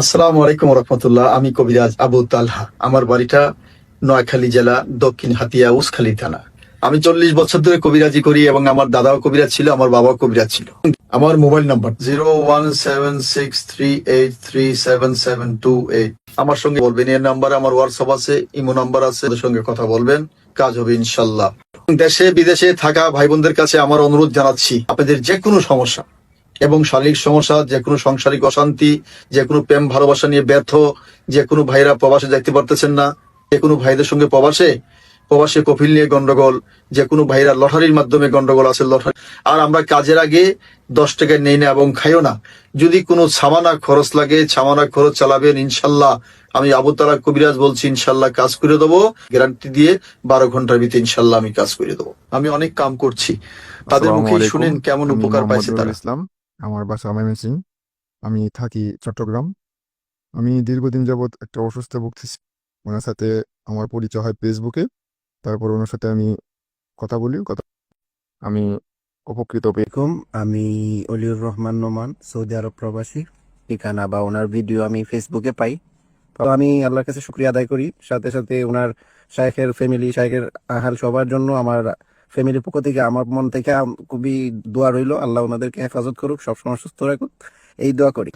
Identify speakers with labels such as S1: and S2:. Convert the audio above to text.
S1: আসসালামু আলাইকুম রহমতুল্লাহ আমি কবিরাজ আবু তালহা। আমার বাড়িটা নোয়াখালী জেলা, দক্ষিণ হাতিয়া, উসখালী থানা। আমি চল্লিশ বছর ধরে কবিরাজি করি এবং আমার দাদাও কবিরাজ ছিল, আমার বাবাও কবিরাজ ছিল। আমার mobile number zero one seven six three eight three seven seven two eight. আমার সঙ্গে বলবেন, এর নাম্বার আমার হোয়াটসঅ্যাপ আছে, ইমো নাম্বার আছে, ওদের সঙ্গে কথা বলবেন, কাজ হবে ইনশাল্লাহ। দেশে, বিদেশে থাকা ভাই বোনদের কাছে আমার অনুরোধ জানাচ্ছি, আপনাদের যে কোনো সমস্যা এবং শারীরিক সমস্যা যে কোনো সাংসারিক অশান্তি যে কোনো প্রেম ভালোবাসা নিয়ে ব্যর্থ যে কোনো ভাইরা প্রবাসে যাইতে পারতেছেন না যে কোনো ভাইদের সঙ্গে প্রবাসে প্রবাসে কফিল নিয়ে গন্ডগোল যে কোনো ভাইরা লটারির মাধ্যমে গন্ডগোল আছে লটারি। আর আমরা কাজের আগে দশ টাকা নেই না এবং খাইও না। যদি কোনো ছামানা খরচ লাগে ছামানা খরচ চালাবেন ইনশাল্লাহ। আমি আবুতারা কবিরাজ বলছি ইনশাল্লাহ কাজ করে দেবো। গ্যারান্টি দিয়ে বারো ঘণ্টার ভিতরে ইনশাল্লাহ আমি কাজ করে দেবো। আমি অনেক কাম করছি। তাদের মুখে শুনেন কেমন উপকার পাইছে তারা।
S2: ইসলাম। আমার বাসা ময়মনসিং। আমি থাকি চট্টগ্রাম। আমি দীর্ঘদিন যাবৎ একটা অসুস্থ ভুগতেছি। ওনার সাথে আমার পরিচয় হয় ফেসবুকে। তারপর ওনার সাথে আমি কথা বলি, কথা আমি উপকৃত
S3: বেগম আমি অলিউর রহমান নোমান, সৌদি আরব প্রবাসী। ঠিকানা বা ওনার ভিডিও আমি ফেসবুকে পাই। তো আমি আল্লাহর কাছে শুক্রিয়া আদায় করি। সাথে সাথে ওনার শায়েখের ফ্যামিলি শায়েখের আহাল সবার জন্য আমার ফ্যামিলির পক্ষ থেকে আমার মন থেকে খুবই দোয়া রইল। আল্লাহ ওনাদেরকে হেফাজত করুক, সবসময় সুস্থ রাখুক। এই দোয়া করি।